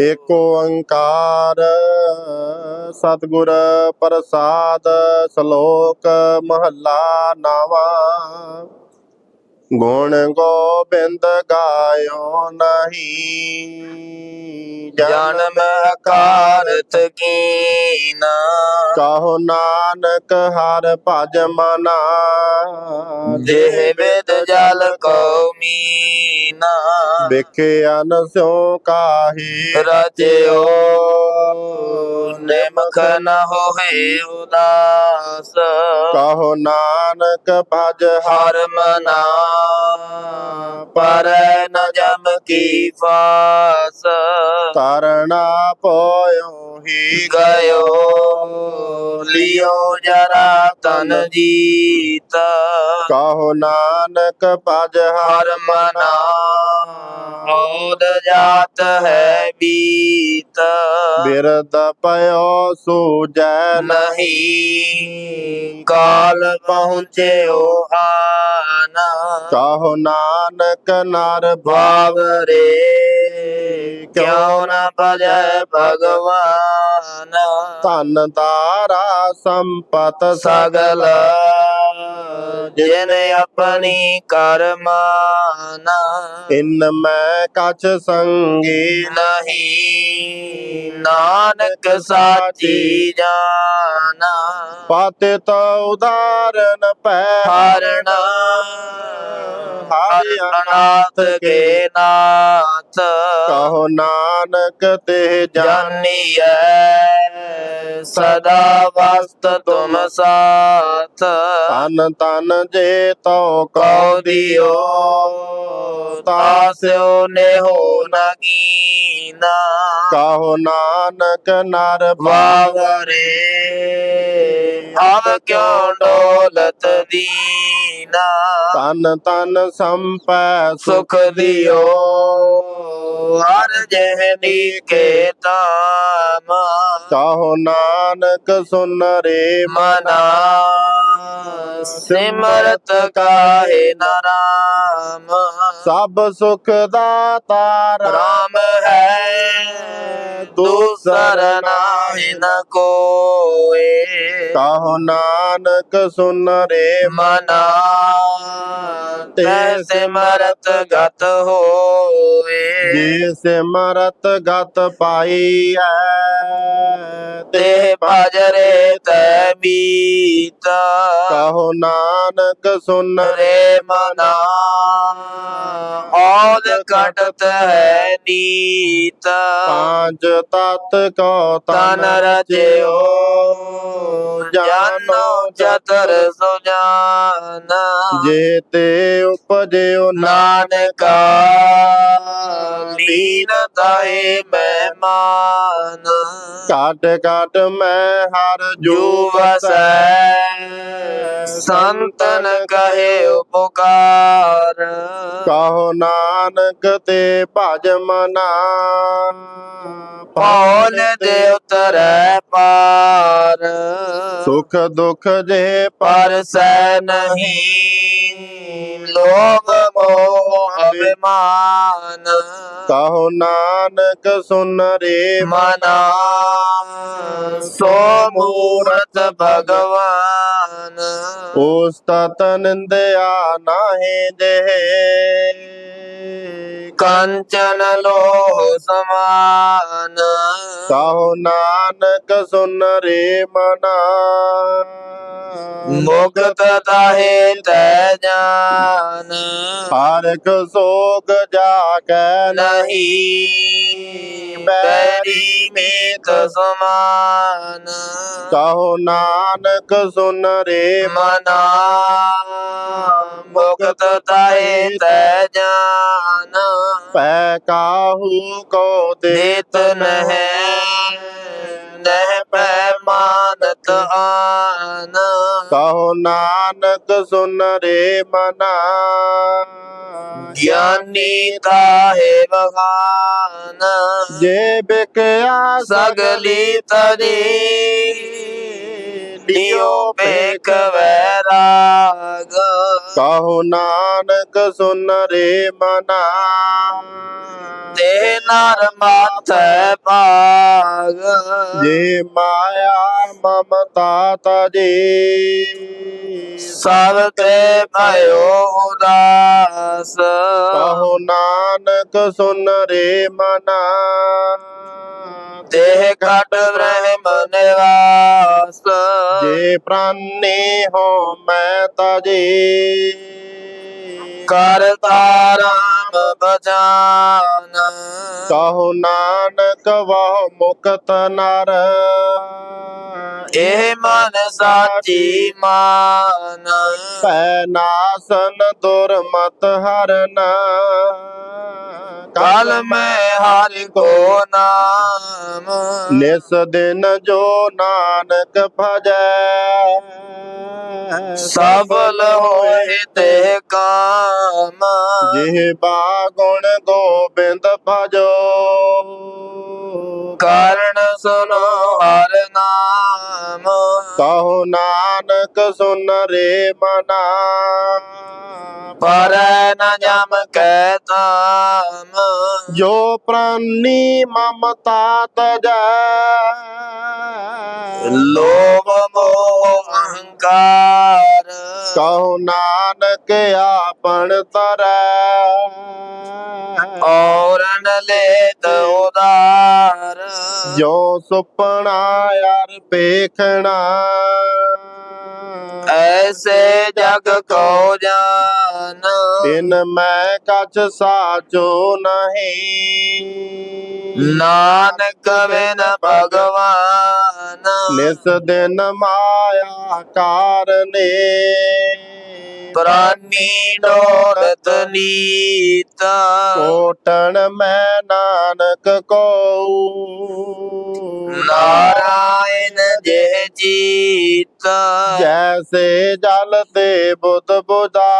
ਏਕ ਓੰਕਾਰ ਸਤਿਗੁਰ ਪ੍ਰਸਾਦ ਸ਼ਲੋਕ ਮਹੱਲਾ ਨਾਵਾ। ਗੁਣ ਗੋਬਿੰਦ ਗਾਇਓ ਨਹੀਂ। ਜਨਮ ਕਾਰਤ ਕੀਨਾ। ਕਹੋ ਨਾਨਕ ਹਰ ਭਜ ਮਨਾ। ਦੇਹ ਵਿਦ ਜਲ ਕੋ ਮੀਨਾ। ਵਿਖਿਆਨ ਸਿਉ ਕਾਹੀ। ਰਚਿਓ। ਨਿਮਖ ਨ ਹੋਏ ਉਦਾਸ। ਕਹੋ ਨਾਨਕ ਭਜ ਹਰ ਮਨਾ ਪਰ ਨ ਜਮ ਕੀ ਫਾਸ। ਤਰਣਾ ਪੋਇਓ ਹੀ ਗਇਓ ਲਿਓ ਜਰਾ ਤਨ ਜੀਤ। ਕਹੋ ਨਾਨਕ ਭਜ ਹਰ ਮਨਾ। ਔਦ ਜਾਤ ਹੈ ਬੀਤ। ਬਿਰਦ ਪਇਓ ਸੂਜੈ ਨਹੀਂ। ਕਾਲ ਪਹੁੰਚਿਓ ਆਨਾ। ਕਹੋ ਨਾਨਕ ਨਰ ਭਾਵ ਰੇ। ਕਿਉ ਨ ਭਜੈ ਭਗਵਾਨ। ਧਨ। ਤਾਰਾ ਸੰਪਤ ਸਗਲ। ਜਿਨ ਆਪਣੀ ਕਰਮਾਨਾ ਇਨ ਮੈਂ ਕਛ ਸੰਗੀ ਨਹੀਂ। ਨਾਨਕ ਸਾਚੀ ਜਾਨਾ ਪਤਿਤ ਉਦਾਰਨ ਪੈ ਹਰਣਾ। ਹਰਿ ਅਨਾਥ ਕੇ ਨਾਥ। ਕਹੋ ਨਾਨਕ ਤੇ ਜਾਨ ਜਾਨੀਐ ਸਦਾ ਵਸਤ ਤੁਮ ਸਾਥ। ਤਨ ਤਨ ਜੇ ਤੋ ਕਉ ਦਿਓ ਤਾਸਿਓ ਨੇਹੋ ਨਗੀਨਾ ਕਹੋ ਨਾਨਕ ਨਰ ਵਾਵਰੇ। ਹਮ ਕਿਉ ਡੋਲਤ ਦੀਨਾ? ਤਨ ਤਨ ਸੰਪੈ ਸੁਖ ਦਿਓ। ਹਰ ਜਹਨੀ ਕੇ ਤਾਮ ਕਹੋ ਨਾਨਕ ਸੁਨ ਰੇ ਮਨਾ। ਸਿਮਰਤ ਕਾਹੇ ਨਾਮ ਸਭ ਸੁਖ ਦਾਤਾ ਰਾਮ ਹੈ। ਦੂਸਰ ਨਾਹੀ ਨ ਕੋਏ। ਕਹੋ ਨਾਨਕ ਸੁਨ ਰੇ ਮਨਾ। ਤੈ ਸਿਮਰਤ ਗਤ ਹੋਏ। ਜੇ ਸਿਮਰਤ ਗਤ ਪਾਈ ਐ। ਤੇ ਭਜਰੇ ਤੈ ਮੀਤ। ਕਹੋ ਨਾਨਕ ਸੁਨ ਰੇ ਮਨਾ। ਔਦ ਕਟਤ ਹੈ ਨੀਤ। ਪੰਜ ਤਤ ਕੋ ਤਨ ਰਚਿਓ ਜਾਨੋ ਚਤਰ ਸੁਜਾਨ। ਜੇ ਤੇ ਉਪਜਿਓ ਨਾਨਕਾ। ਲੀਨ ਤਾਏ ਮਹਿਮਾਨ। ਕਾਟ ਕਾਟ ਮੈਂ ਹਰ ਜੋ ਵਸੈ। ਸੰਤਨ ਕਹੇ ਉਪਕਾਰ। ਕਹੋ ਨਾਨਕ ਤੇ ਭਜ ਮਨਾ ਪੌਲ ਦੇ ਉਤਰੈ ਪਾਰ। ਸੁਖ ਦੁਖ ਜੇ ਪਰ ਸੈ ਨਹੀਂ ਲੋਭ ਮੋਹ ਅਭਿਮਾਨ। ਕਹੋ ਨਾਨਕ ਸੁਨ ਰੇ ਮਨਾ। ਸੋ ਮੂਰਤ ਭਗਵਾਨ ਉਸ ਤਤ ਨਿੰਦਿਆ ਨਾਹੀ ਜੇ ਕੰਚਨ ਲੋਹ ਸਮਾਨ। ਕਹੋ ਨਾਨਕ ਸੁਨ ਰੇ ਮਨਾ। ਮੁਕਤ ਤਾਹੇ ਤੈ ਜਾਨ। ਹਰਕ ਸੋਗ ਜਾ ਕੈ ਨਹੀਂ। ਬੈਰੀ ਮੇਤ ਸਮਾਨ। ਕਹੋ ਨਾਨਕ ਸੁਨ ਰੇ ਮਨਾ। ਮੁਕਤ ਤਾਏ ਤੈ ਜਾਨ। ਪੈ ਕਾਹੂ ਕੋ ਦੇ ਦੇਤ ਨਹਿ ਨਹਿ ਪੈ ਮਾਨਤ ਆਨ। ਕਹੋ ਨਾਨਕ ਸੁਨ ਰੇ ਮਨਾ। ਗਿਆਨੀ ਤਾਹੇ ਬਖਾਨ ਜੇ ਬਿਕਿਆ ਸਗਲੀ ਤਰੀ ਦਿਓ ਪੇਖ ਵੈਰਾਗ। ਕਹੋ ਨਾਨਕ ਸੁਨ ਰੇ ਮਨਾ। ਤੇ ਨਰ ਮਾਥੈ ਭਾਗ। ਜੇ ਮਾਇਆ ਮਮਤਾ ਤਜੇ। ਸਭ ਤੇ ਭਇਓ ਉਦਾਸ। ਕਹੋ ਨਾਨਕ ਸੁਨ ਰੇ ਮਨਾ। ਦੇਹ ਕਟ ਰਹਿਮ ਨਿਵਾਸ ਜੇ ਪ੍ਰਾਨੇ ਹੋ ਮੈਂ ਤਜੇ ਕਰਤਾ ਬਚਾਨ ਕਹੋ ਨਾਨਕ ਵਾਹ ਮੁਕਤ ਨਰ। ਇਹ ਮਨ ਸਾਚੀ ਮਾਨ। ਪੈ ਨਾਸਨ ਦੁਰਮਤ ਹਰਨ। ਕਲ ਮੈਂ ਹਰਿ ਕੋ ਨਾਮ। ਨਿਸ ਦਿਨ ਜੋ ਨਾਨਕ ਭਜੈ। ਸਫਲ ਹੋਏ ਤੇ ਕਾਮ। ਜਿਹ ਬਾਗੁਣ ਗੋਬਿੰਦ ਭਜੋ। ਕਾਰਣ ਸੁਨੋ ਹਰ ਨਾਮ। ਕਹੋ ਨਾਨਕ ਸੁਨ ਰੇ ਮਨਾ। ਪਰ ਨ ਜਮ ਕੈ ਤਾਮ ਜੋ ਪ੍ਰਾਨੀ ਮਮਤਾ ਤਜੈ। ਲੋਭ ਮੋਹ ਅਹੰਕਾਰ। ਕਹੋ ਨਾਨਕ ਆਪਣ ਤਰੈ। ਔਰਨ ਲੇਤ ਉਦਾਰ। ਜੋ ਸੁਪਨਾ ਯਾਰ ਪੇਖਣਾ। ਐਸੇ ਜਗ ਕੋ ਜਾਨ। ਤਿਨ ਮੈਂ ਕਛ ਸਾਚੋ ਨਹੀਂ। ਨਾਨਕ ਬਿਨ ਭਗਵਾਨ। ਨਿਸ ਦਿਨ ਮਾਇਆ ਕਾਰਨੇ। ਪ੍ਰਾਨੀ ਡੋਲਤ ਨੀਤ। ਕੋਟਣ ਮੈਂ ਨਾਨਕ ਕੋ ਨਾਰਾਇਣ ਜੇ ਜੀਤ। ਜੈਸੇ ਜਲ ਤੇ ਬੁੱਧ ਬੁਝਾ।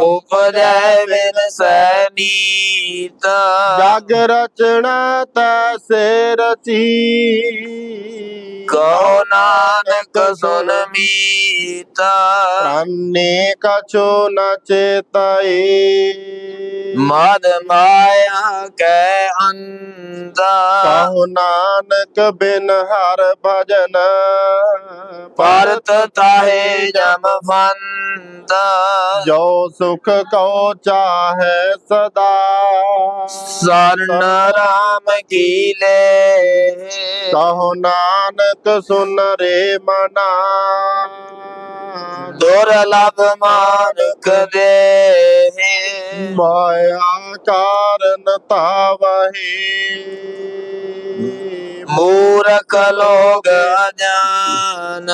ਉਪਜੈ ਬਿਨ ਸੈਨੀਤ। ਜਗ ਰਚਣਾ ਤੈਸੇ ਰਚੀ ਕਹੋ ਨਾਨਕ ਸੁਨ ਮੀਤ। ਪ੍ਰਾਨੇ ਕਛੋ ਨ ਚੇਤਈ। ਮਦ ਮਾਇਆ ਕੈ ਅੰਦਾ ਕਹੋ ਨਾਨਕ ਬਿਨ ਹਰ ਭਜਨ। ਪਰਤ ਤਾਹੇ ਜਮ ਫੰਦਾ ਜੋ ਸੁਖ ਕੋ ਚਾਹੈ ਸਦਾ। ਸਰਨ ਰਾਮ ਕੀ ਲੈ। ਕਹੋ ਨਾਨਕ ਸੁਨ ਰੇ ਮਨਾ। ਦੁਰਲਭ ਮਾਨਕ ਦੇ। ਮਾਇਆ ਕਾਰਨ ਤਾਵਹੀ। ਮੂਰਖ ਲੋਗ ਅਜਾਨ।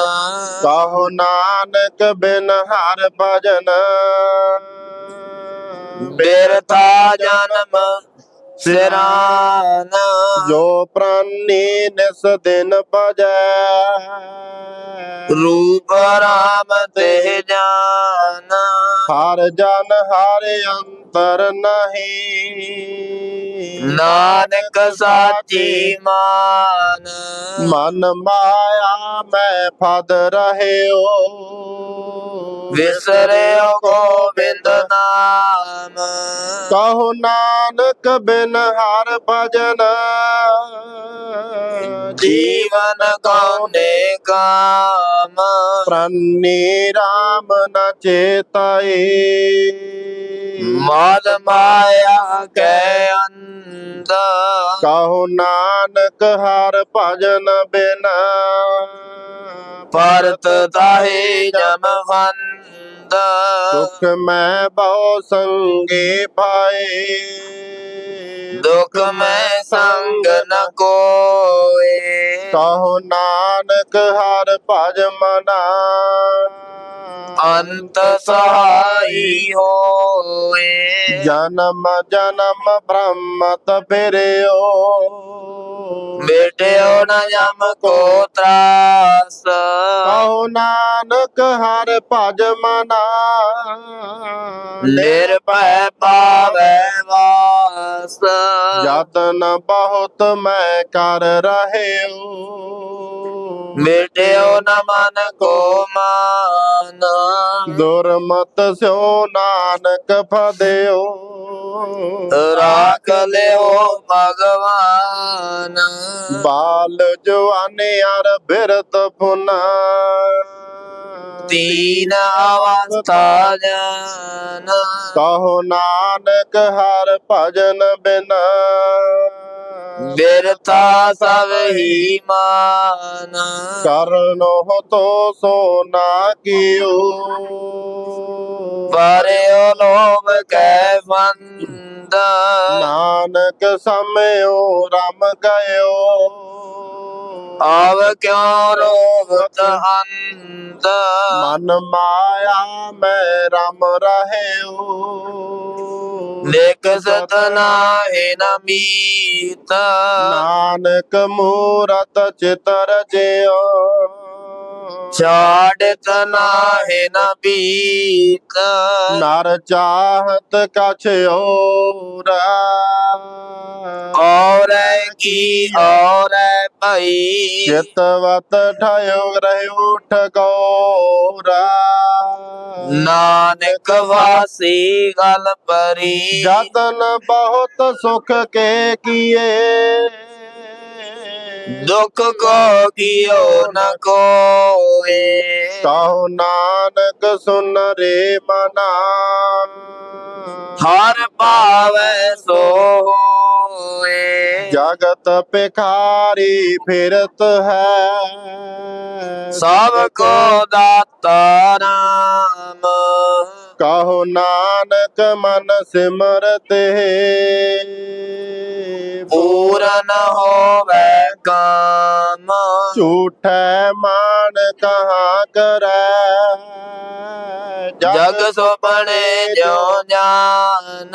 ਕਹੋ ਨਾਨਕ ਬਿਨ ਹਰ ਭਜਨ। ਬਿਰਥਾ ਜਨਮ ਸਿਰਾਨ ਜੋ ਪ੍ਰਾਨੀ ਨਿਸ ਦਿਨ ਭਜੈ। ਰੂਪ ਰਾਮ ਤੇ ਜਾਨ। ਹਰ ਜਨ ਹਰ ਅੰਤਰ ਨਹੀਂ। ਨਾਨਕ ਸਾਚੀ ਮਾਨ। ਮਨ ਮਾਇਆ ਮੈਂ ਫਦ ਰਹਿਓ। ਵਿਸਰਿਓ ਗੋਬਿੰਦ ਨਾਮ। ਕਹੋ ਨਾਨਕ ਬਿਨ ਹਰ ਭਜਨ। ਜੀਵਨ ਗਾਉਨੇ ਕਾਮ ਪ੍ਰਾਨੀ ਰਾਮ ਨ ਚੇਤਾਏ। ਮਾਦ ਮਾਇਆ ਕੈ ਅੰਧ। ਕਹੋ ਨਾਨਕ ਹਰ ਭਜਨ ਬਿਨ। ਪਰਤ ਤਾਹੇ ਜਮ ਫੰਦ ਦੁਖ ਮੈਂ ਬਹੁ ਸੰਗੇ ਪਾਏ ਦੁਖ ਮੈਂ ਸੰਗ ਨ ਕੋਏ। ਕਹੋ ਨਾਨਕ ਹਰ ਭਜ ਮਨਾ। ਅੰਤ ਸਹਾਈ ਹੋਏ। ਜਨਮ ਜਨਮ ਬ੍ਰਹਮਤ ਫਿਰਿਓ ਬੇਟਿਓ ਨ ਜਮ ਕੋ ਤਰਾਸ। ਕਹੋ ਨਾਨਕ ਹਰ ਭਜ ਮਨਾ ਨਿਰਭੈ ਪਾਵੈ ਵਾਸ। ਯਤਨ ਬਹੁਤ ਮੈਂ ਕਰ ਰਹਿਓ ਮਿਟਿਓ ਨ ਮਨ ਕੋ ਮਾਨ। ਦੁਰਮਤ ਸਿਓ ਨਾਨਕ ਫਦਿਓ ਰਾਖ ਲਿਓ ਭਗਵਾਨ। ਬਾਲ ਜਵਾਨੇ ਅਰ ਬਿਰਤ ਫੁਨਾ ਤੀਨ ਅਵਸਥਾ ਜਨ। ਕਹੋ ਨਾਨਕ ਹਰ ਭਜਨ ਬਿਨਾ। ਬਿਰਥਾ ਸਭ ਹੀ ਮਾਨ। ਕਰਨੋ ਤੋ ਸੋ ਨਾ ਕੀਓ। ਪਰਿਓ ਲੋਭ ਕੈ ਫੰਦ ਨਾਨਕ ਸਮਿਓ ਰਮ ਗਇਓ। ਆਵ ਕਿਉ ਰੋਗਤ ਅੰਧ? ਮਨ ਮਾਇਆ ਮੈਂ ਰਮ ਰਹਿਓ। ਲੇਖ ਸਤਨਾਹੇ ਨ ਮੀਤ। ਨਾਨਕ ਮੂਰਤ ਚਿਤਰ ਜਿਓ ਛਾੜਤ ਨਾਹੇ ਨ ਬੀਤ ਨਰ ਚਾਹਤ ਕਛ ਔਰ ਔਰ ਕੀ ਔਰ ਭਈ। ਚਿਤਵਤ ਠਇਓ ਰਹਿ ਉਠ ਗੌਰਾ ਨਾਨਕ ਵਾਸੀ ਗਲ ਪਰੀ ਜਤਨ ਬਹੁਤ ਸੁਖ ਕੇ ਕੀਏ। ਦੁਖ ਕੋ ਕੀਓ ਨ ਕੋਏ। ਕਹੋ ਨਾਨਕ ਸੁਨ ਰੇ ਮਨਾ ਹਰ ਭਾਵੈ ਸੋ ਹੋਏ ਜਗਤ ਪਿਖਾਰੀ ਫਿਰਤ ਹੈ। ਸਭ ਕੋ ਦਾਤਾ ਨਾਮ। ਕਹੋ ਨਾਨਕ ਮਨ ਸਿਮਰਤੇ। ਪੂਰਨ ਹੋਵੇ ਝੂਠੈ ਮਾਨ ਕਹਾਂ ਕਰੈ? ਜਗ ਸੁਪਨੇ ਜਿਉ ਜਾਨ।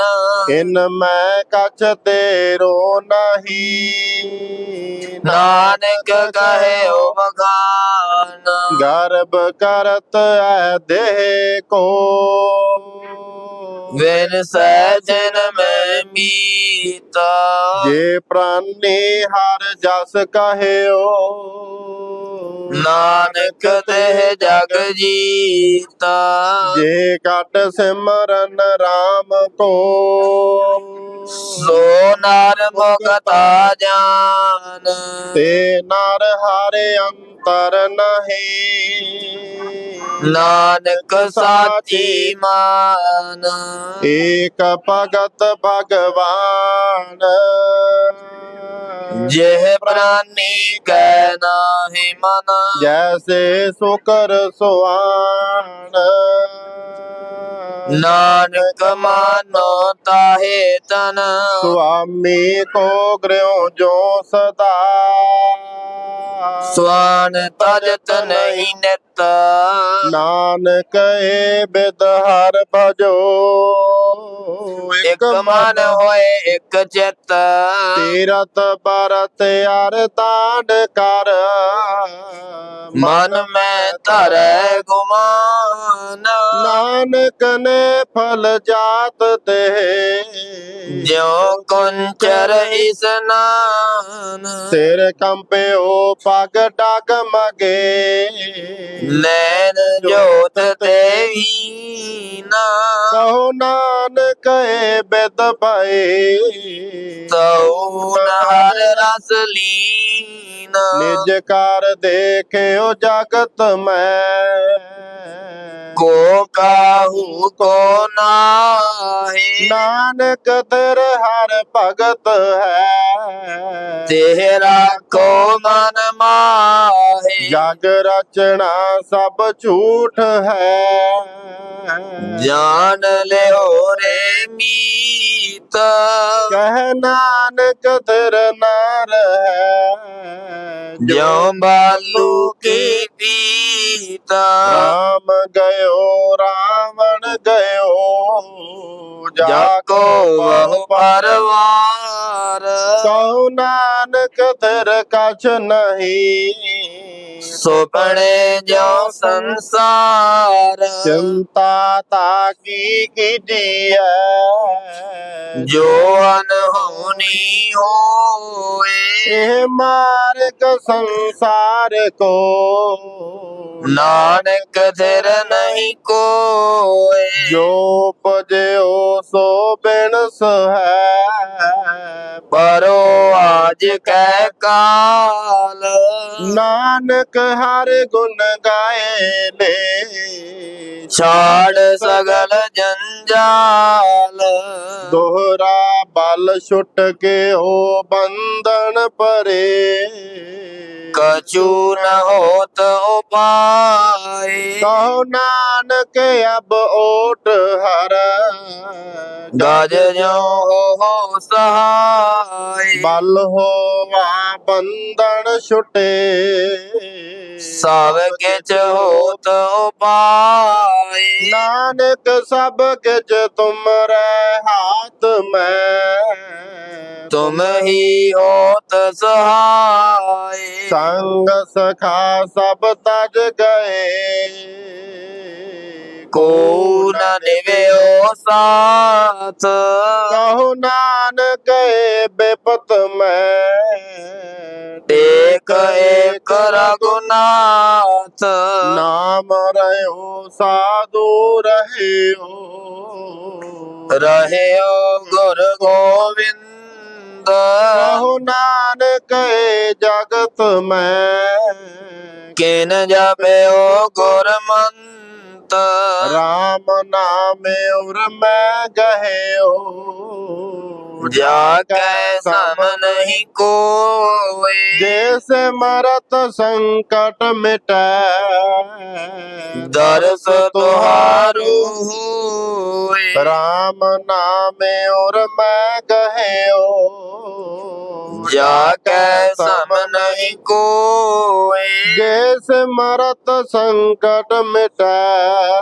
ਇਨ ਮੈਂ ਕਛ ਤੇਰੋ ਨਹੀਂ। ਨਾਨਕ ਕਹੇ ਓ ਮਗਾਨ। ਗਰਭ ਕਰਤ ਐ ਦੇਹ ਕੋ। ਵਿਨ ਸਹਿਜਨ ਮੈਂ ਮੀਤਾ। ਜੇ ਪ੍ਰਾਨੀ ਹਰ ਜਸ ਕਹਿਓ ਨਾਨਕ ਤੇ ਜਗ ਜੀਤਾ। ਜੇ ਕਟ ਸਿਮਰਨ RAM ਕੋ। ਸੋ ਨਰ ਮੁਕਤਾ ਜਾਨ। ਤੇ ਨਰ ਹਰੇ ਅੰਤਰ ਨਹੀਂ। ਨਾਨਕ ਸਾਚੀ। ਮਾਨ। ਏਕ ਭਗਤ ਭਗਵਾਨ। ਜਿਹ ਪ੍ਰਾਨੀ ਕੈ ਨਾਹੀ ਮਨ ਜੈਸੇ ਸੁਕਰ ਸੁਆਨ ਨਾਨਕ ਮਾਨੋ ਤਾਹੇ ਤਨ। ਸੁਆਮੀ ਕੋ ਗ੍ਰਿਓ ਜੋ ਸਦਾ। ਸਵਾਨ ਤਜਤ ਨਹੀਂ ਨਿਤ। ਨਾਨਕ ਏ ਬਿਦ ਹਰ ਭਜੋ। ਇਕ ਮਨ ਹੋਏ ਇਕ ਚਿਤ। ਤੀਰਤ ਬਰਤ ਅਰ ਤਾੜ ਕਰ। ਮਨ ਮੈਂ ਧਰੈ ਗੁਮਾਨ। ਨਾਨਕ ਨੇ ਫਲ ਜਾਤ ਤੇ। ਜਿਉ ਕੁੰਚਰ ਇਸਨਾਨ ਸਿਰ ਕੰਪਿਓ ਪਗ ਡਗ ਮਗੇ। ਨੈਣ ਜੋਤ ਤੇ ਵੀਨਾ ਕਹੋ ਨਾਨਕ ਏ ਬਿਦ ਭਈ। ਤਉ ਹਰ ਰਸ ਲੀਨਾ। ਨਿਜ ਕਰ ਦੇਖਿਓ ਜਗਤ ਮੈਂ। ਕੋ ਕਾਹੂ ਕੋ ਨਾਹੀ। ਨਾਨਕ ਤੇਰ ਹਰ ਭਗਤ ਹੈ। ਤੇਰਾ ਕੋ ਮਨ ਮਾਹੀ। ਜਗ ਰਚਨਾ ਸਭ ਝੂਠ ਹੈ। ਜਾਣ ਲਿਓ ਰੇ ਮੀਤ। ਕਹਿ ਨਾਨਕ ਤੇਰ ਨਾਰ ਹੈ। ਜਿਉ ਬਾਲੂ ਕੀ ਪੀਤਾ ਰਾਮ ਗਇਓ ਰਾਵਣ ਗਇਓ ਜਾ ਕੋ ਬਹੁ ਪਰਵਾਰ। ਕਹੋ ਨਾਨਕ ਤੇਰ ਕਛ ਨਹੀਂ। ਸੁਪਨੇ ਜੋ ਸੰਸਾਰ। ਚਿੰਤਾ ਤਾ ਕੀ ਕੀਜੀਐ ਜੋ ਅਨਹੋਨੀ ਹੋਏ ਇਹ ਮਾਰਗ ਸੰਸਾਰ ਕੋ। ਨਾਨਕ ਥਿਰ ਨਹੀਂ ਕੋਏ। ਜੋ ਪਜਿਓ ਸੋ ਬਿਨਸ ਹੈ। ਪਰੋ ਆਜ ਕੈ ਕਾਲ। ਨਾਨਕ ਹਰ ਗੁਣ ਗਾਏ ਨੇ। ਛਾੜ ਸਗਲ ਜੰਜਾਲ। ਦੋਹਰਾ ਬਲ ਛੁੱਟ ਕੇ ਹੋ ਬੰਧਨ ਪਰੇ ਕਛੂ ਨ ਹੋਤ ਉਪਾਏ। ਕਹੋ ਨਾਨਕ ਅਬ ਓਟ ਹਰ। ਗਜ ਜੋ ਹੋ ਸਹਾਈ ਬਲ ਹੋਵਾ ਬੰਧਨ ਛੁਟੇ। ਸਭ ਕਿਛ ਹੋਤ ਉਪਾਏ। ਨਾਨਕ ਸਭ ਕਿਛ ਤੁਮਰੇ ਹਾਥ ਮੈਂ। ਤੁਮ ਹੀ ਹੋਤ ਸਹਾਈ ਸੰਗ ਸਖਾ ਸਭ ਤਜ ਗਏ। ਕੋ ਨ ਨਿਵਿਓ ਸਾਥ? ਕਹੋ ਨਾਨਕ ਬੇਪਤ ਮੈਂ। ਟੇਕ ਏਕ ਰਗੁਨਾਥ ਨਾਮ ਰਹਿਓ ਸਾਧੂ ਰਹਿਓ। ਰਹਿਓ ਗੁਰ ਗੋਬਿੰਦ ਕਹੋ ਨਾਨਕ ਜਗਤ ਮੈਂ। ਕਿਨ ਜਪਿਓ ਗੁਰਮੰਤ ਰਾਮ ਨਾਮ ਉਰ ਮੈਂ ਗਹਿਓ। ਜਾ ਕੈ ਸਮ ਨਹੀਂ ਕੋਏ ਜਿਸ ਮਰਤ ਸੰਕਟ ਮਿਟੈ। ਦਰਸ ਤੁਹਾਰੂ ਹੋਏ। ਰਾਮ ਨਾਮ ਉਰ ਮੈਂ ਗਹਿਓ। ਜਾ ਕੈ ਸਮ ਨਹੀਂ ਕੋਏ। ਜਿਸ ਮਰਤ ਸੰਕਟ ਮਿਟੈ।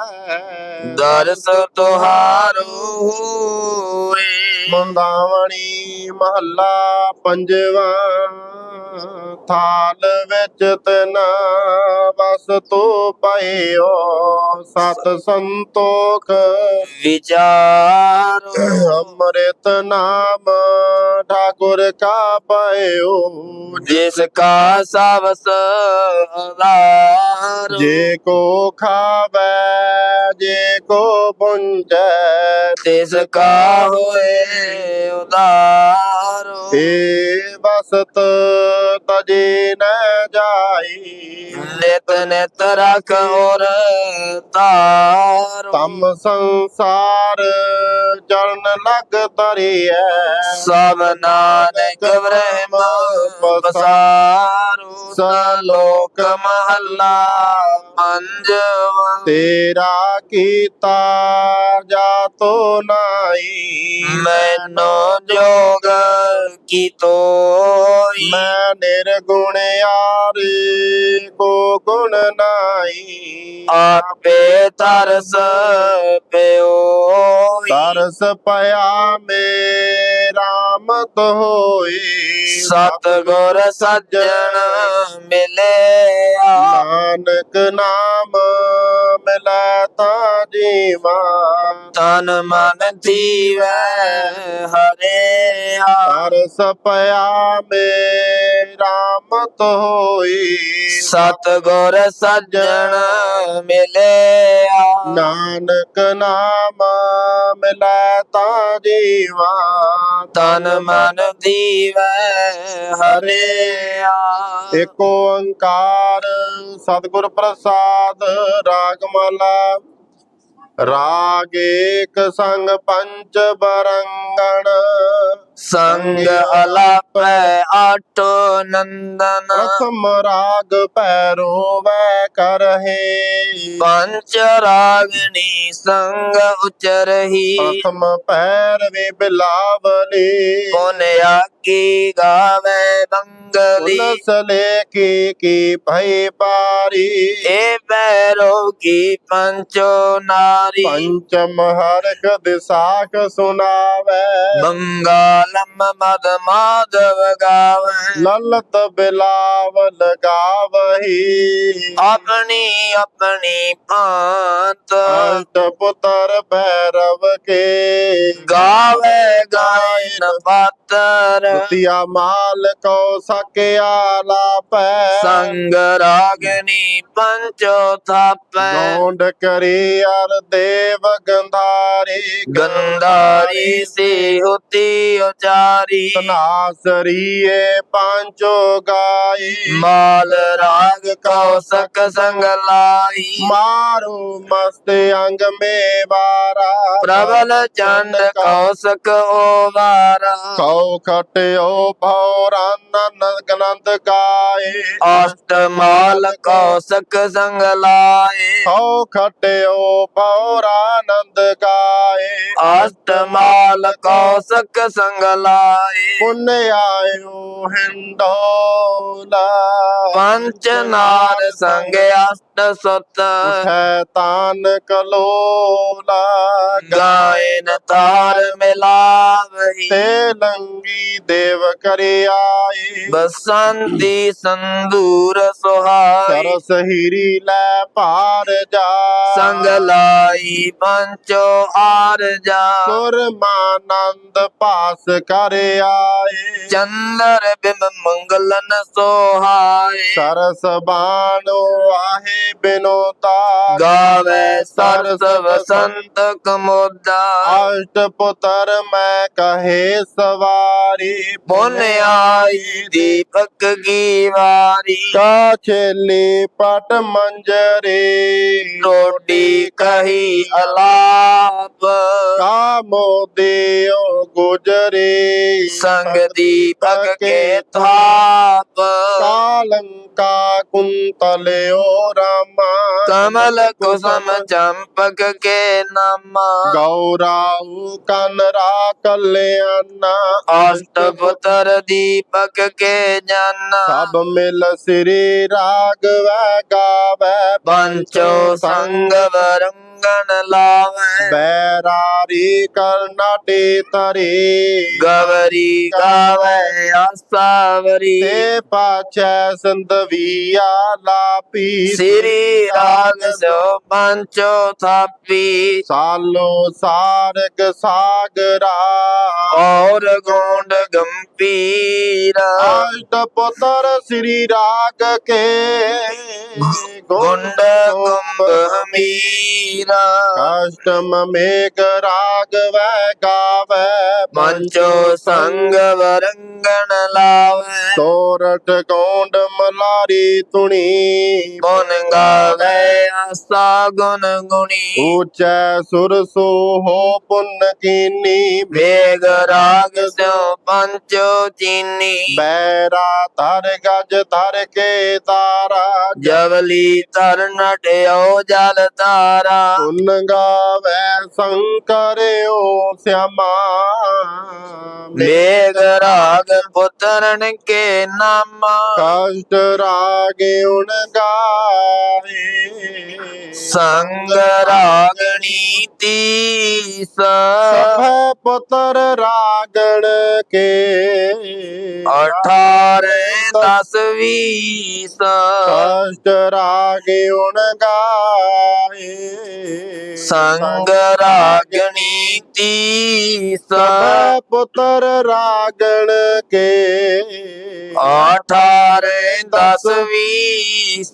ਦਰਸ ਤੁਹਾਰੂ ਹੋਏ। ਮੁੰਦਾਵਣੀ ਮਹੱਲਾ ਪੰਜਵਾ। ਥਾਲ ਵਿੱਚ ਤਨਾ ਬਸ ਤੋ ਪਈਓ ਸਤ ਸੰਤੋਖ। ਵਿਚਾਰੋ। ਅੰਮ੍ਰਿਤ ਨਾਮ ਠਾਕੁਰ ਕਾ ਪਇਓ ਜਿਸ ਕਾ ਸਵਸ ਆਧਾਰ ਜੇ ਕੋ ਖਾਵੇ ਜੇ ਕੋ ਪੁੰਜੈ ਤਿਸ ਕਾ ਹੋਏ ਉਦਾਰੋ। ਏ ਬਸਤ ਤਜੇ ਨ ਜਾਈ। ਨਿਤ ਨਿਤ ਰਖ ਔਰ ਤਾਰੋ ਤਮ ਸੰਸਾਰ ਚਰਨ ਲਗ ਤਰੀਐ ਸਭ ਨਾਨਕ ਬ੍ਰਹਮ ਪਸਾਰੋ ਸਲੋਕ ਮਹੱਲਾ ਪੰਜਵਾ। ਤੇਰਾ ਕੀਤਾ ਜਾਤੋ ਨਾਈ ਮੈਨੋ ਜੋਗ ਕੀ ਤੋਈ ਮੈਂ ਨਿਰਗੁਣ ਯਾਰੇ ਕੋ ਗੁਣ ਨਾਈ ਆਪੇ ਤਰਸ ਪਿਓਈ। ਤਰਸ ਪਿਆ ਮੇ ਰਾਮਤ ਹੋਈ। ਸਤ ਗੁਰ ਸੱਜਣ ਮਿਲਿਆ। ਨਾਨਕ ਨਾਮ ਮਿਲੈ ਤਾਂ ਜੀਵਾ। ਤਨ ਮਨ ਥੀਵੈ ਹਰਿਆ। ਤਰਸ ਪਿਆ ਮੇ ਰਾਮਤ ਹੋਈ ਸਤ ਗੁਰ ਸੱਜਣ ਮਿਲਿਆ। ਨਾਨਕ ਨਾਮ ਮਿਲੈ ਤਾਂ ਜੀਵਾ। ਤਨ ਮਨ ਦੀਵੈ ਹਰਿਆ। ਏਕ ਓੰਕਾਰ ਸਤਿਗੁਰ ਪ੍ਰਸਾਦ ਰਾਗਮਾਲਾ। ਰਾਗ ਏਕ ਸੰਗ ਪੰਚ ਬਰੰਗਣ ਸੰਗ ਅਲਾਪੈ ਆਟੋ ਨੰਦਨ। ਪ੍ਰਥਮ ਰਾਗ ਪੈਰੋ ਵੈ ਕਰਹੇ। ਪੰਚ ਰਾਗਣੀ ਸੰਗ ਉਚਰਹੀ। ਪ੍ਰਥਮ ਪੈਰ ਵੇ ਬਿਲਾਵਲੀ ਪੁਨ ਆਕੀ ਗਾਵੇ ਬੰਗਲੀ। ਉਨਸ ਲੈ ਕੀ ਕੀ ਭਈ ਪਾਰੀ। ਏ ਬੈਰੋ ਕੀ ਪੰਚੋ ਨਾਰੀ ਪੰਚਮ ਹਰਖ ਦਿਸਾਖ ਸੁਨਾਵੇ। ਬੰਗਾਲਮ ਮਦ ਮਾਧਵ ਗਾਵੇ। ਲਲਤ ਬਿਲਾਵਲ ਗਾਵਹੀ। ਆਪਣੀ ਆਪਣੀ ਭਾਂਤ। ਅੰਤ ਪੁੱਤਰ ਭੈਰਵ ਕੇ। ਗਾਵੇ ਗਾਇਨ ਪਾਤਰ। ਦੁਤੀਆ ਮਾਲ ਕੋ ਸਕਿਆ ਲਾਪੈ। ਸੰਗ ਰਾਗਨੀ ਪੰਚੋ ਥਾਪੈ। ਗੌਂਡ ਕਰੀ ਅਰ ਦੇਵ ਗੰਧਾਰੀ ਗੰਧਾਰੀ ਸੀ ਹੁਤੀ ਉਚਾਰੀ। ਤਨਾਸਰੀਏ ਪੰਚੋ ਗਾਈ। ਮਾਲ ਰਾਗ ਕੌਸਕ ਸੰਗ ਲਾਈ। ਮਾਰੂ ਮਸਤ ਅੰਗ ਮੇਵਾਰਾ। ਪ੍ਰਬਲ ਚੰਡ ਕੌਸਕ ਓਵਾਰਾ। ਕਉ ਖਟਿਓ ਭੌਰਨ ਗਨੰਦ ਗਾਏ। ਅਸ਼ਟ ਮਾਲ ਕੌਸਕ ਸੰਗ ਲਾਏ। ਕਉ ਖਟਿਓ ਭੌਰਾਨੰਦ ਗਾਏ। ਅਸ਼ਟ ਮਾਲ ਕੌਸਕ ਸੰਗ ਲਾਏ। ਪੁੰਨ ਆਇਓ ਹਿੰਡੋਲਾ। ਪੰਚ ਨਾਰ ਸੰਗ ਅਸ਼ਟ ਸੁਤ। ਉਠੈ ਤਾਨ ਕਲੋਲਾ ਗਾਇਨ ਤਾਰ ਮਿਲਾਵਹੀ। ਤੇ ਲੰਗੀ ਦੇਵ ਕਰਿਆਈ ਬਸੰਤੀ ਸੰਦੂਰ ਸੁਹਾਈ। ਸਰਸ ਹੀਰੀ ਲੈ ਭਾਰ ਜਾ ਸੰਗ ਲਾਈ ਪੰਚੋ ਆਰ ਜਾ। ਸੁਰਮਾਨੰਦ ਪਾਸ ਕਰ ਆਏ। ਚੰਦਰ ਬਿਮ ਮੰਗਲਨ ਸੋਹਾਏ। ਸਰਸ ਬਾਣੋ ਆਹੇ ਬਿਨੋਤਾ ਗਾਵੇ ਸਰਸ ਵਸੰਤ ਕਮੋਦਾ। ਅਸ਼ਟ ਪੁੱਤਰ ਮੈਂ ਕਹੇ ਸਵਾਰੀ। ਪੁਨ ਆਈ ਦੀਪਕ ਕੀ ਵਾਰੀ। ਕਾ ਛੇਲੀ ਪਟ ਮੰਜਰੀ। ਰੋਟੀ ਕਹੀ ਅਲਾਪ ਕਾ ਮੋਦਿਓ ਗੁਜਰੀ ਸੰਗ ਦੀਪਕ ਕੇ ਥਾਪ ਕਾਲੰਕਾ ਕੁੰਤਲਿਓ ਰਾਮਾ ਕਮਲ ਕੁਸਮ ਚੰਪਕ ਕੇ ਨਾਮਾ ਗੌਰਾਉ ਕਨਰਾ ਕਲਿਆਣਾ ਅਸ਼ਟ ਪੁੱਤਰ ਦੀਪਕ ਕੇ ਜਾਨਾ ਸਭ ਮਿਲ ਸ੍ਰੀ ਰਾਗਵੈ ਗਾਵੈ ਪੰਚੋ ਸੰਗ ਵਰੰਗਣ ਲਾਵੇ। ਬੈਰਾਰੀ ਕਰਨਾਟੀ ਤਰੀ। ਗਵਰੀ ਗਾਵੇ ਆਸਾਵਰੀ। ਤੇ ਪਾਛੈ ਸੰਦਵੀਆ ਲਾਪੀ। ਸ੍ਰੀ ਰਾਗ ਸੋ ਪੰਚੋ ਥਾਪੀ। ਸਾਲੋ ਸਾਰਗ ਸਾਗਰਾ। ਔਰ ਗੋਂਡ ਗੰਭੀਰਾ। ਅਸ਼ਟ ਪੁੱਤਰ ਸ੍ਰੀ ਰਾਗ ਕੇ। ਗੁੰਡ ਕੁੰਭ ਹਮੀਰਾ। ਕਸ਼ਟਮ ਰਾਗ ਵੈ ਗਾਵੈ ਪੰਚੋ ਸੰਗ ਵਰੰਗਣ ਲਾਵੇ ਤੋਰਠ ਗੌਂਡ ਮਲਾਰੀ ਤੁਣੀ ਗੁਣ ਗਾਵੇ ਆਸਾ ਗੁਣ ਗੁਣੀ ਉੱਚੈ ਸੁਰਸੋ ਹੋ ਪੁੰਨ ਕੀਨੀ ਵੇਗ ਰਾਗ ਸਿਓ ਪੰਚੋ ਚੀਨੀ ਬੈਰਾ ਧਰ ਗਜ ਧਰ ਕੇ ਤਾਰਾ ਜਵਲੀ ਤਰ ਨਟਿਓ ਜਲ ਤਾਰਾ ਪੁੰਨ ਗਾਵੈ ਸੰਕਰਿਓ ਸਿਆਮਾ। ਵੇਗ ਰਾਗ ਪੁੱਤਰਨ ਕੇ ਨਾਮਾ। ਕਸ਼ਟ ਰਾਗ ਉਨ ਗਾਵੇ। ਸੰਗ ਰਾਗਣੀ ਤੀਸ ਸਭੈ ਪੁੱਤਰ ਰਾਗਣ ਕੇ। ਅਠਾਰੇ ਦਸ ਵੀਸ ਕਸ਼ਟ ਰਾਗ ਉਨ ਗਾਵੇ। ਸੰਗ ਰਾਗਣੀ ਤੀਸ। ਸਭੈ ਪੁੱਤਰ ਰਾਗਣ ਕੇ। ਅਠਾਰੇ ਦਸ ਵੀਸ।